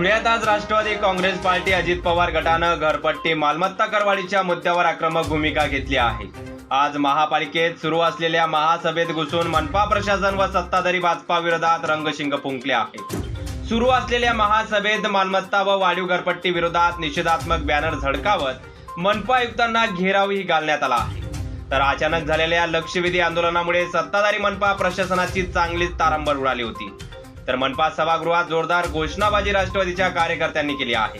धुळ्यात आज राष्ट्रवादी काँग्रेस पार्टी अजित पवार गटानं घरपट्टी मालमत्ता करवाढीच्या मुद्द्यावर आक्रमक भूमिका घेतली आहे. आज महापालिकेत सुरू असलेल्या महासभेत घुसून मनपा प्रशासन व सत्ताधारी भाजपा विरोधात रंगशिंग फुंकले आहे सुरू असलेल्या महासभेत मालमत्ता व वाढीव घरपट्टी विरोधात निषेधात्मक बॅनर झडकावत मनपा आयुक्तांना घेरावही घालण्यात आला आहे. तर अचानक झालेल्या लक्षवेधी आंदोलनामुळे सत्ताधारी मनपा प्रशासनाची चांगलीच तारंबळ उडाली होती. तर मनपा सभागृहात जोरदार घोषणाबाजी राष्ट्रवादीच्या कार्यकर्त्यांनी केली आहे.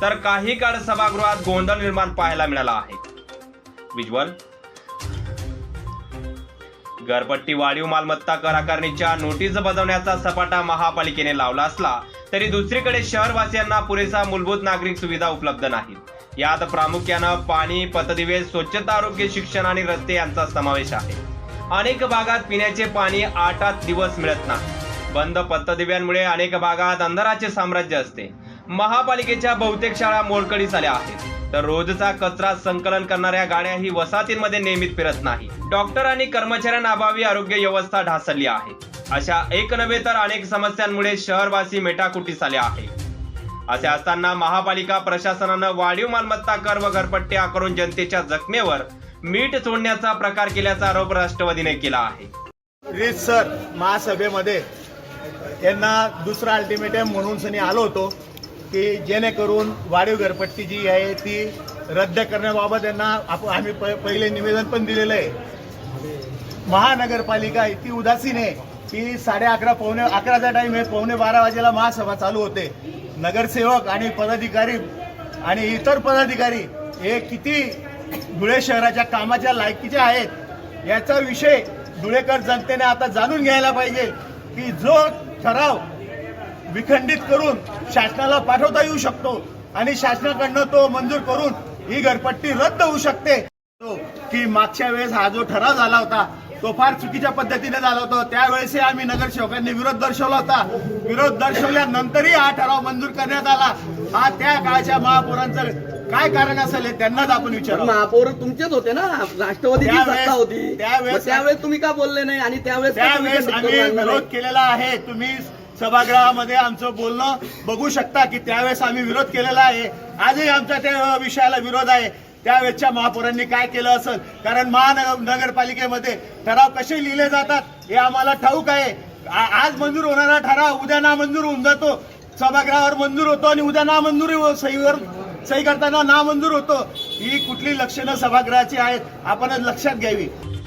तर काही काळ सभागृहात गोंधळ निर्माण पाहायला मिळाला आहे. विज्युअल घरपट्टी वाढीव मालमत्ता कर आकारणीच्या नोटीस बजावण्याचा सपाटा महापालिकेने लावला असला तरी दुसरीकडे शहरवासियांना पुरेसा मूलभूत नागरिक सुविधा उपलब्ध नाहीत यात प्रामुख्यानं पाणी पतदिवे स्वच्छता आरोग्य शिक्षण आणि रस्ते यांचा समावेश आहे. अनेक भागात पिण्याचे पाणी आठ आठ दिवस मिळत नाही. बंद पथदिव्यांमुळे अनेक भागात अंधाराचे साम्राज्य असते. महापालिकेच्या बहुतेक शाळा मोडकळीस आल्या आहेत. तर रोजचा कचरा संकलन करणाऱ्या गाड्या ही वसाहतींमध्ये नियमित फिरत नाही. डॉक्टर आणि कर्मचाऱ्यांअभावी आरोग्य व्यवस्था ढासळली आहे. अशा एक नव्हे तर अनेक समस्यांमुळे शहरवासी मेटाकुटीस आले आहे. असे असताना महापालिका प्रशासनानं वाढीव मालमत्ता कर व घरपट्टी आकारून जनतेच्या जखमेवर मीठ सोडण्याचा प्रकार केल्याचा आरोप राष्ट्रवादीने केला आहे. रीतसर महासभेमध्ये यांना दुसरा अल्टिमेटम म्हणून सनी आलो होतो की जेणेकरून वाढीव घरपट्टी जी आहे ती रद्द करण्याबाबत यांना आप- आम्ही प- पहिले निवेदन पण दिलेलं आहे. महानगरपालिका इतकी उदासीन आहे की साडे अकरा पावणे अकराचा टाईम आहे पावणे बारा वाजेला महासभा चालू होते. नगरसेवक आणि पदाधिकारी आणि इतर पदाधिकारी हे किती धुळे शहराच्या कामाच्या लायकीचे आहेत याचा विषय धुळेकर जनतेने आता जाणून घ्यायला पाहिजे की जो ठराव विखंडित करून शासनाला पाठवता येऊ शकतो आणि शासनाकडनं तो मंजूर करून ही घरपट्टी रद्द होऊ शकते. की मागच्या वेळेस हा जो ठराव झाला होता तो फार चुकीच्या पद्धतीने झाला होता. त्यावेळेस आम्ही नगरसेवकांनी विरोध दर्शवला होता. विरोध दर्शवल्यानंतरही हा ठराव मंजूर करण्यात आला. हा त्या काळच्या महापौरांचा काय कारण असेल हे त्यांनाच आपण पण विचारू महापौर तुमचेच होते ना. राष्ट्रवादीची त्यावेळेस- सत्ता होती. त्यावेळेस- मग त्यावेळेस तुम्ही का बोलले नाही? आणि त्यावेळेस का तुम्ही त्यावेळेस आम्ही विरोध नाही? केलेला आहे. तुम्ही सभागृहामध्ये आमचं बोलणं बघू शकता की त्यावेळेस आम्ही विरोध केलेला आहे. आजही आमच्या त्या विषयाला विरोध आहे. त्यावेळेसच्या महापौरांनी काय केलं असेल? कारण महानगरपालिकेमध्ये ठराव कसे लिहिले जातात हे आम्हाला ठाऊक आहे. आ- आज मंजूर होणारा ठराव उद्या ना मंजूर होऊन जातो. सभागृहावर मंजूर होतो आणि उद्या ना मंजुरी हो- सहीवर सही करताना नामंजूर होतो. ही कुठली लक्षणं सभागृहाची आहेत आपणच लक्षात घ्यावी.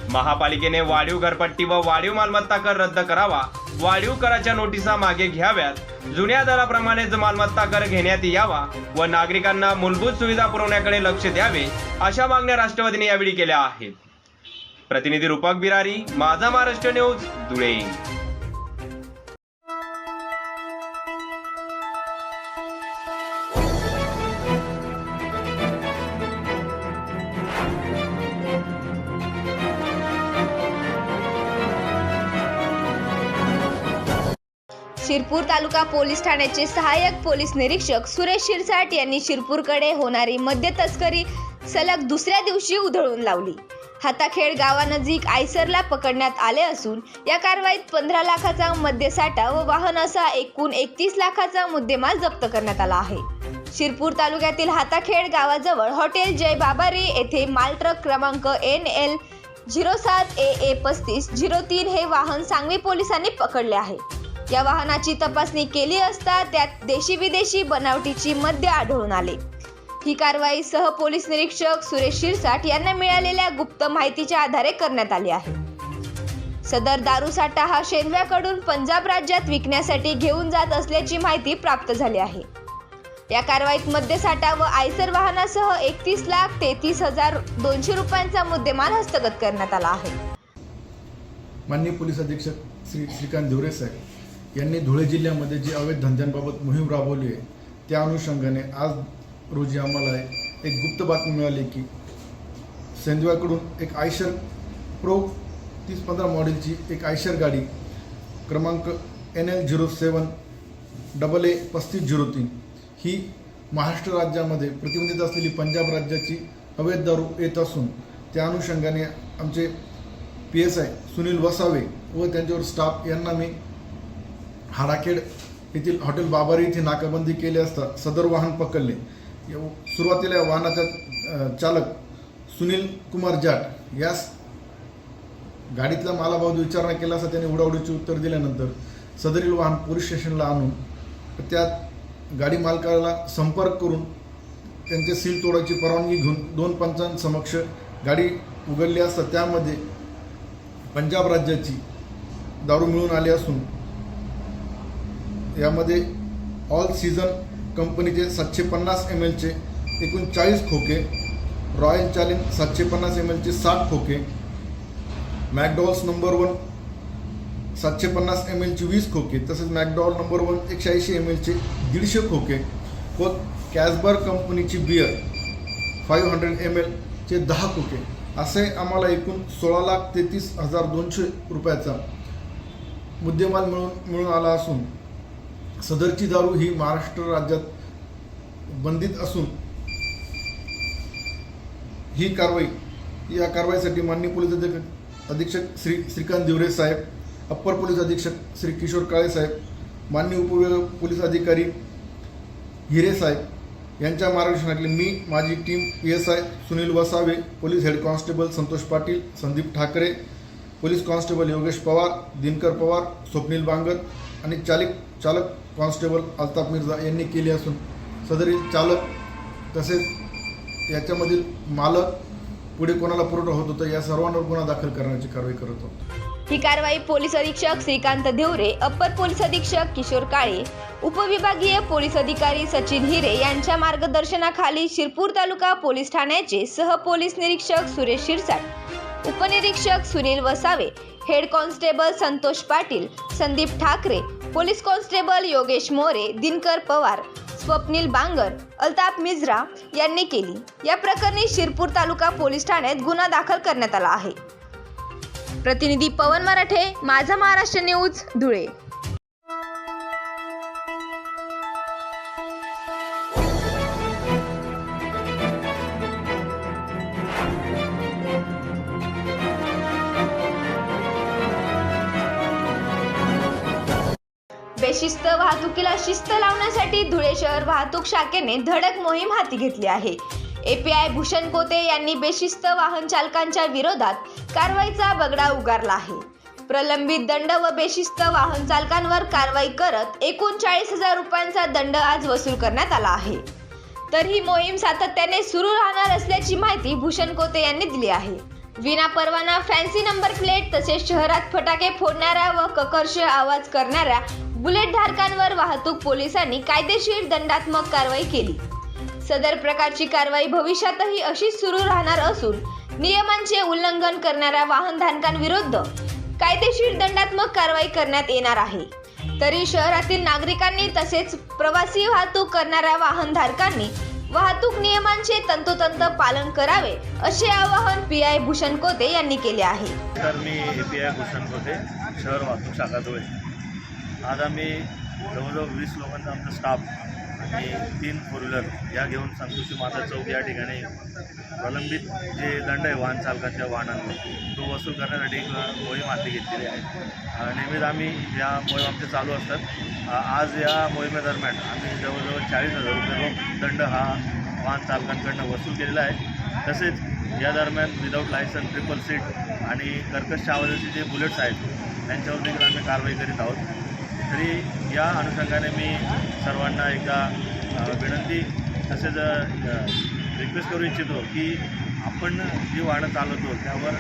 महापालिकेने वाढीव घरपट्टी व वाढीव मालमत्ता कर रद्द करावा. वाढीव कराच्या नोटिसा मागे घ्याव्यात. जुन्या दराप्रमाणेच मालमत्ता कर घेण्यात यावा व नागरिकांना मूलभूत सुविधा पुरवण्याकडे लक्ष द्यावे अशा मागण्या राष्ट्रवादीने यावेळी केल्या आहेत. प्रतिनिधी रूपक बिरारी माझा महाराष्ट्र न्यूज धुळे. शिरपूर तालुका पोलीस ठाण्याचे सहाय्यक पोलीस निरीक्षक सुरेश शिरसाट यांनी शिरपूरकडे होणारी मद्य तस्करी सलग दुसऱ्या दिवशी उधळून लावली. हाताखेड गावानजीक आयसरला पकडण्यात आले असून या कारवाईत पंधरा लाखाचा मद्यसाठा व वाहन असा एकूण एकतीस लाखाचा मुद्देमाल जप्त करण्यात आला आहे. शिरपूर तालुक्यातील हाताखेड गावाजवळ हॉटेल जय बाबारी येथे माल ट्रक क्रमांक एन एल झिरो सात ए ए पस्तीस झिरो तीन हे वाहन सांगवी पोलिसांनी पकडले आहे. या वाहनाची तपासणी केली असता त्यात देशी विदेशी बनावटीची मद्य आढळून आले. ही कारवाई सह पोलीस निरीक्षक सुरेश शिरसाट यांना मिळालेल्या गुप्त माहितीच्या आधारे करण्यात आली आहे. सदर दारूसाठा हा शेनव्याकडून पंजाब राज्यात विकण्यासाठी घेऊन जात असल्याची माहिती प्राप्त झाली आहे. या कारवाईत मद्यसाठा व आयसर वाहनासह एकतीस लाख तेहतीस हजार दोनशे रुपयांचा मुद्देमाल हस्तगत करण्यात आला आहे. माननीय पोलीस अधीक्षक श्री श्रीकांत धिवरे साहेब यांनी धुळे जिल्ह्यामध्ये जी अवैध धंद्यांबाबत मोहीम राबवली आहे त्या अनुषंगाने आज रोजी आम्हाला एक गुप्त बातमी मिळाली की सेंदव्याकडून एक आयशर प्रो तीस पंधरा मॉडेलची एक आयशर गाडी क्रमांक N L zero seven double A पस्तीस झिरो तीन ही महाराष्ट्र राज्यामध्ये प्रतिबंधित असलेली पंजाब राज्याची अवैध दारू येत असून त्या अनुषंगाने आमचे P S I Sunil Vasave व त्यांच्यावर स्टाफ यांना मी हाडाखेड येथील हॉटेल बाबारी येथे नाकाबंदी केली असता सदर वाहन पकडले. सुरुवातीला या वाहनाचा चालक सुनील कुमार जाट यास गाडीतला मालाबाबत विचारणा केला असता त्याने उडाउडीचे उत्तर दिल्यानंतर सदरील वाहन पोलीस स्टेशनला आणून त्यात गाडी मालकाला संपर्क करून त्यांचे सील तोडायची परवानगी घेऊन दोन पंचांसमक्ष गाडी उघडली असता त्यामध्ये पंजाब राज्याची दारू मिळून आली असून यामध्ये ऑल सीझन कंपनीचे सातशे पन्नास एम एलचे एकूण चाळीस खोके रॉयल चॅलेंज सातशे पन्नास एम एलचे साठ खोके मॅकडॉल्स नंबर वन सातशे पन्नास एम एलचे वीस खोके तसेच मॅकडॉल नंबर वन एकशे ऐंशी एम एलचे दीडशे खोके व कॅसबर कंपनीची बियर फाईव्ह हंड्रेड एम एलचे दहा खोके. असे आम्हाला एकूण सोळा लाख तेहतीस हजार दोनशे रुपयाचा मुद्देमाल मिळून मिळून आला असून सदरची दारू ही महाराष्ट्र राज्यात बंदित असून ही कारवाई या कारवाईसाठी माननीय पोलीस अधीक्षक अधीक्षक श्री श्रीकांत दिवरे साहेब अप्पर पोलीस अधीक्षक श्री किशोर काळे साहेब माननीय उपविभाग पोलीस अधिकारी हिरे साहेब यांच्या मार्गदर्शनाखाली मी माझी team P S I Sunil Vasave police head constable Santosh Patil Sandeep Thakare police constable Yogesh Pawar Dinkar Pawar Swapnil Bangat आणि चालक चालक कॉन्स्टेबल अल्ताफ मिर्झा यांनी केली असून सदरील चालक तसेच याच्यामधील मालक पुढे कोणाला पुरवठा होत होता या सर्वांवर गुन्हा दाखल करण्याची कारवाई करत होतो. ही कारवाई पोलीस अधीक्षक श्रीकांत देवरे अप्पर पोलीस अधीक्षक किशोर काळे उपविभागीय पोलीस अधिकारी सचिन हिरे यांच्या मार्गदर्शनाखाली शिरपूर तालुका पोलीस ठाण्याचे सह पोलीस निरीक्षक सुरेश शिरसाट उपनिरीक्षक Sunil Vasave head constable Santosh Patil Sandeep Thakare police constable Yogesh More Dinkar Pawar Swapnil Bangar Altaf मिझरा यांनी केली. या प्रकरणी शिरपूर तालुका पोलीस ठाण्यात गुन्हा दाखल करण्यात आला आहे. प्रतिनिधी पवन मराठे माझा महाराष्ट्र न्यूज धुळे. बेशिस्त वाहतुकीला शिस्त लावण्यासाठी धुळे शहर वाहतूक शाखेने धडक मोहीम हाती घेतली आहे. एपीआय भूषण कोते यांनी बेशिस्त वाहन चालकांच्या विरोधात कारवाईचा बगडा उगारला आहे. प्रलंबित दंड व बेशिस्त वाहन चालकांवर कारवाई करत एकूण चाळीस हजार रुपयांचा दंड आज वसूल करण्यात आला आहे. तर ही मोहीम सातत्याने सुरू राहणार असल्याची माहिती भूषण कोते यांनी दिली आहे. विना परवाना फॅन्सी नंबर प्लेट तसेच शहरात फटाके फोडणाऱ्या व ककर्ष आवाज करणाऱ्या बुलेट धारकांवर वाहतूक पोलिसांनी कायदेशीर दंडात्मक कारवाई केली. सदर प्रकारची कारवाई भविष्यातही अशीच सुरू राहणार असून नियमांचे उल्लंघन करणाऱ्या वाहनधारकांविरुद्ध कायदेशीर दंडात्मक कारवाई करण्यात येणार आहे. तरी शहरातील नागरिकांनी तसेच प्रवासी वाहतूक करणाऱ्या वाहनधारकांनी वाहतूक नियमांचे तंतोतंत पालन करावे असे आवाहन पी आय भूषण कोते यांनी केले आहे. तर मी पी आय भूषण कोते शहर वाहतूक शाखा धुळे. आज आम्ही जवळजवळ वीस लोकांचा आमचा स्टाफ आणि तीन फोर व्हीलर या घेऊन संतोषी माता चौक या ठिकाणी प्रलंबित जे दंड आहे वाहन चालकांच्या वाहनांवर तो वसूल करण्यासाठी एक मोहीम हाती घेतलेली आहे. नेहमीच आम्ही या मोहीम आमचे चालू असतात. आज या मोहिमेदरम्यान आम्ही जवळजवळ चाळीस हजार रुपये रोख दंड हा वाहन चालकांकडनं वसूल केलेला आहे. तसेच या दरम्यान विदाऊट लायसन ट्रिपल सीट आणि कर्कश आवाजाचे जे बुलेट्स आहेत त्यांच्यावर देखील आम्ही कारवाई करीत आहोत. तरी या अनुषंगाने मी सर्वांना एकदा विनंती तसेच रिक्वेस्ट करू इच्छितो की आपण जी वाहनं चालवतो त्यावर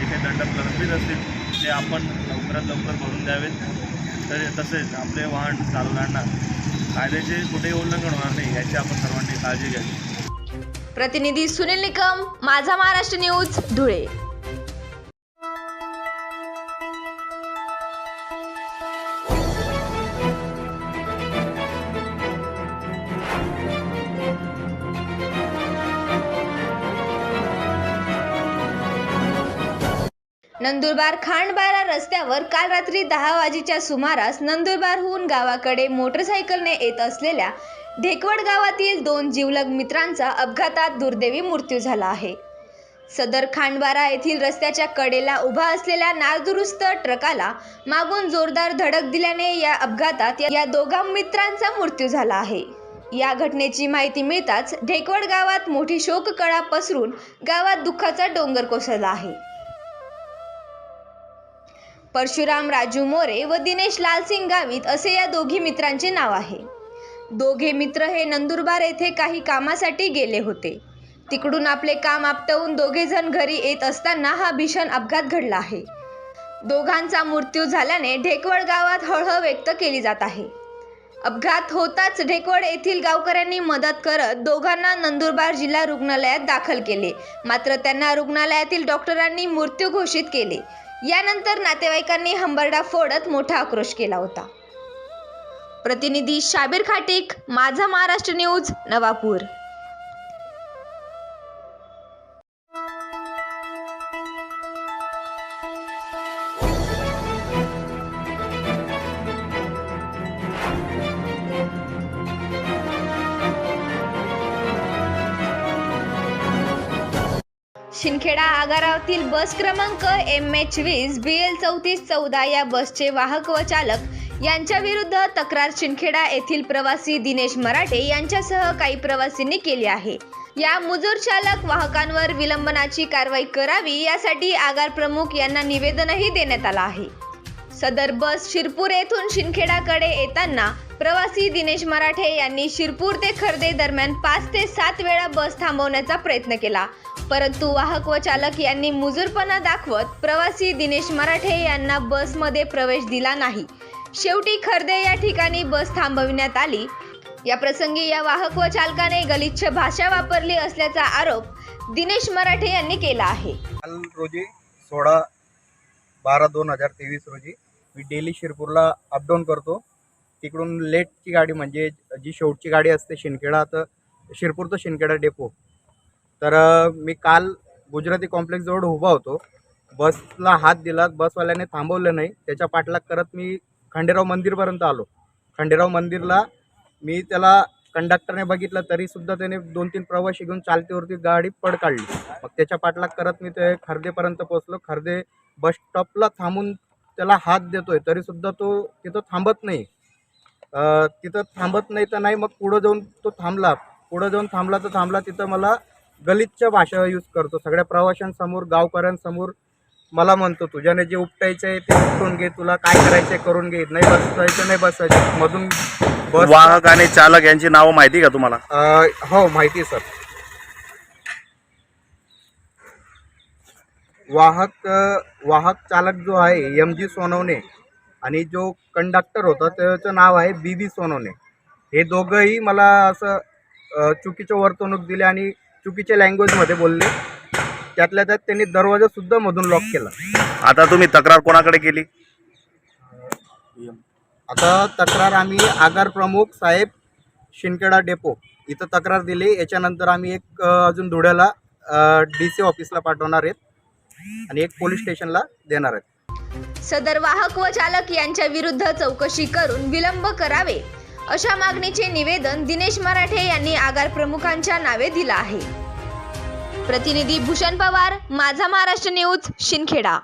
जे काही दंड प्रलंबित असतील ते आपण लवकरात लवकर भरून द्यावेत. तर तसेच आपले वाहन चालवताना कायद्याचे कुठेही उल्लंघन होणार नाही याची आपण सर्वांनी काळजी घ्यावी. प्रतिनिधी सुनील निकम माझा महाराष्ट्र न्यूज धुळे. नंदुरबार खांडबारा रस्त्यावर काल रात्री दहा वाजेच्या सुमारास नंदुरबारहून गावाकडे मोटरसायकलने येत असलेल्या ढेकवड गावातील दोन जिवलग मित्रांचा अपघातात दुर्दैवी मृत्यू झाला आहे. सदर खांडबारा येथील रस्त्याच्या कडेला उभा असलेल्या नादुरुस्त ट्रकाला मागून जोरदार धडक दिल्याने या अपघातात या दोघा मित्रांचा मृत्यू झाला आहे. या घटनेची माहिती मिळताच ढेकवड गावात मोठी शोककळा पसरून गावात दुःखाचा डोंगर कोसळला आहे. परशुराम राजू मोरे व दिनेश लालसिंग गावित असे या दोघी मित्रांचे नाव आहे. दोघे मित्र हे नंदुरबार येथे काही कामासाठी गेले होते. तिकडून आपले काम आपटवून दोघेजण घरी येत असताना हा भीषण अपघात घडला आहे. दोघांचा मृत्यू झाल्याने ढेकवड गावात हळहळ व्यक्त केली जात आहे. अपघात होताच ढेकवड येथील गावकऱ्यांनी मदत करत दोघांना नंदुरबार जिल्हा रुग्णालयात दाखल केले. मात्र त्यांना रुग्णालयातील डॉक्टरांनी मृत्यू घोषित केले. यानंतर नातेवाईकांनी हंबरडा फोडत मोठा आक्रोश केला होता. प्रतिनिधी शाबीर खाटिक माझा महाराष्ट्र न्यूज नवापूर. शिंदखेडा आगारातील बस क्रमांक एम एच वीस बी एल चौतीस चौदा या बसचे वाहक व चालक यांच्याविरुद्ध तक्रार शिंदखेडा येथील प्रवासी दिनेश मराठे यांच्यासह काही प्रवासींनी केली आहे. या मुजूर चालक वाहकांवर विलंबनाची कारवाई करावी यासाठी आगार प्रमुख यांना निवेदनही देण्यात आलं आहे. सदर बस शिरपूर येथून शिंदखेडाकडे येताना प्रवासी दिनेश मराठे यांनी शिरपूर ते खर्दे दरम्यान पाच ते सात वेळा बस थांबवण्याचा प्रयत्न केला. परंतु वाहक व चालक यांनी मुजूरपणा दाखवत प्रवासी दिनेश मराठे यांना बसमध्ये प्रवेश दिला नाही. शेवटी खर्दे या ठिकाणी बस थांबविण्यात आली. या प्रसंगी या वाहक व चालकाने गलिच्छ भाषा वापरली असल्याचा आरोप दिनेश मराठे यांनी केला आहे. काल रोजी सोळा बारा दोन हजार तेवीस रोजी मी डेली शिरपूरला अपडाऊन करतो. तिकडून लेटची गाडी म्हणजे जी शेवटची गाडी असते शिंदखेडा तर शिरपूर तर शिंदखेडा डेपो. तर मी काल गुजराती कॉम्प्लेक्सजवळ उभा होतो. बसला हात दिला बसवाल्याने थांबवलं नाही. त्याच्या पाठलाग करत मी खंडेराव मंदिरपर्यंत आलो. खंडेराव मंदिरला मी त्याला कंडक्टरने बघितलं तरीसुद्धा त्याने दोन तीन प्रवासी घेऊन चालतीवरती गाडी पड काढली. मग त्याच्या पाठलाग करत मी ते खर्देपर्यंत पोचलो खर्दे बस स्टॉपला थांबून त्याला हात देतोय तरीसुद्धा तो तिथं थांबत नाही. तिथं थांबत नाही तर नाही मग पुढं जाऊन तो थांबला. पुढं जाऊन थांबला तर थांबला तिथं मला गलिच्छ भाषा यूज करतो. सगळ्या प्रवाशांसमोर गावकऱ्यांसमोर मला म्हणतो तुझ्याने जे उपटायचं आहे ते उपटून घे तुला काय करायचं करून घे. नाही बसायचं नाही बसायचं. मधून बस वाहक आणि चालक यांची नावं माहिती का तुम्हाला? हो माहिती आहे, सर. वाहक वाहक चालक जो आहे एम जी सोनवणे आणि जो कंडक्टर होता त्याचं नाव आहे बी बी सोनवणे हे दोघंही मला असं चुकीचं वर्तणूक दिले आणि चुकीच्या लँग्वेजमध्ये बोलले. त्यातल्या त्यात त्यांनी दरवाजासुद्धा मधून लॉक केला. आता तुम्ही तक्रार कोणाकडे केली? आता तक्रार आम्ही आगार प्रमुख साहेब शिंदखेडा डेपो इथं तक्रार दिली. याच्यानंतर आम्ही एक अजून धुळ्याला डी सी ऑफिसला पाठवणार आहेत आणि एक पोलीस स्टेशनला देणार आहेत. सदर वाहक व चालक यांच्या विरुद्ध चौकशी करून विलंब करावे अशा मागणीचे निवेदन दिनेश मराठे यांनी आगार प्रमुखांच्या नावे दिलं आहे. प्रतिनिधी भूषण पवार माझा महाराष्ट्र न्यूज शिंदखेडा.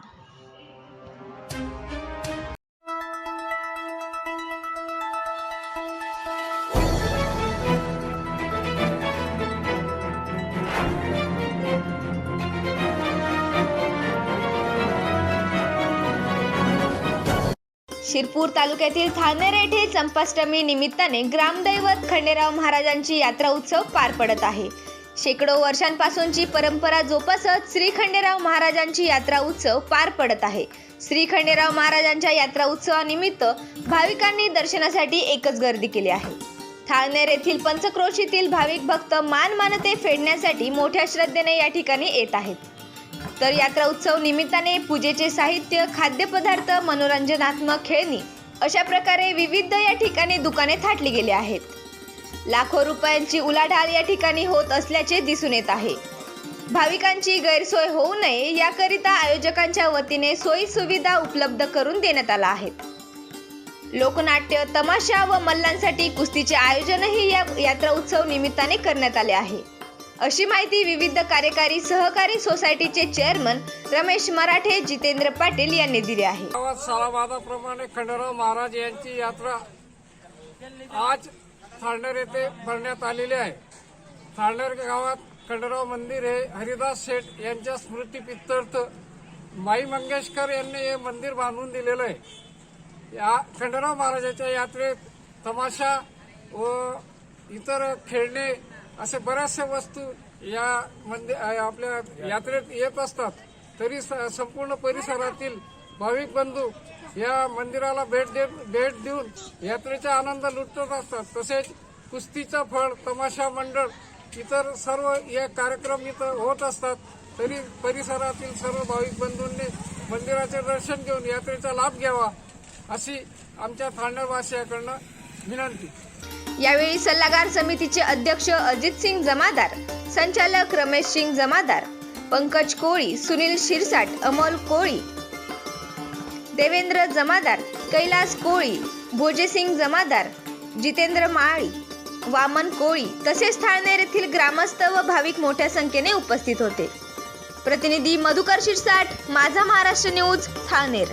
शिरपूर तालुक्यातील थानेर येथे चंपाष्टमी निमित्ताने ग्रामदैवत खंडेराव महाराजांची यात्रा उत्सव पार पडत आहे. शेकडो वर्षांपासूनची परंपरा जोपासत श्री खंडेराव महाराजांची यात्रा उत्सव पार पडत आहे. श्री खंडेराव महाराजांच्या यात्रा उत्सवानिमित्त भाविकांनी दर्शनासाठी एकच गर्दी केली आहे. थाळनेर येथील पंचक्रोशीतील भाविक भक्त मान मानते फेडण्यासाठी मोठ्या श्रद्धेने या ठिकाणी येत आहेत. तर यात्रा उत्सव निमित्ताने पूजेचे साहित्य खाद्यपदार्थ मनोरंजनात्मक खेळणी अशा प्रकारे विविध या ठिकाणी दुकाने थाटली गेली आहेत. लाखो रुपयांची उलाढाल या ठिकाणी होत असल्याचे दिसून येत आहे. भाविकांची गैरसोय होऊ नये याकरिता आयोजकांच्या वतीने सोयी सुविधा उपलब्ध करून देण्यात आला आहेत लोकनाट्य तमाशा व मल्लांसाठी कुस्तीचे आयोजनही या यात्रा उत्सव निमित्ताने करण्यात आले आहे. अशी माहिती विविध कार्यकारी सहकारी सोसायटीचे चेअरमन रमेश मराठे जितेंद्र पाटील यांनी दिली आहे. गावात सालाबादाप्रमाणे खंडराव महाराज यांची यात्रा आज थाळनेर येथे भरण्यात आलेली आहे. थांडर गावात खंडराव मंदिर हे हरिदास शेठ यांच्या स्मृतीपित्यर्थ माई मंगेशकर यांनी हे मंदिर बांधून दिलेलं आहे. या खंडराव महाराजाच्या यात्रेत तमाशा व इतर खेळणे असे बऱ्याचशा वस्तू या मंदिर आपल्या यात्रेत येत असतात. तरी स- संपूर्ण परिसरातील भाविक बंधू या मंदिराला भेट दे भेट देऊन यात्रेचा आनंद लुटत असतात. तसेच कुस्तीचा फळ तमाशा मंडळ इतर सर्व या कार्यक्रम इथं होत असतात. तरी परिसरातील सर्व भाविक बंधूंनी मंदिराचे दर्शन घेऊन यात्रेचा लाभ घ्यावा अशी आमच्या थांडवासियाकडनं विनंती. यावेळी सल्लागार समितीचे अध्यक्ष अजित सिंग जमादार संचालक रमेश सिंग जमादार पंकज कोळी सुनील शिरसाट अमोल कोळी देवेंद्र जमादार कैलास कोळी भोजेसिंग जमादार जितेंद्र माळी वामन कोळी तसेच ठाणेर येथील ग्रामस्थ व भाविक मोठ्या संख्येने उपस्थित होते. प्रतिनिधी मधुकर शिरसाट माझा महाराष्ट्र न्यूज ठाणेर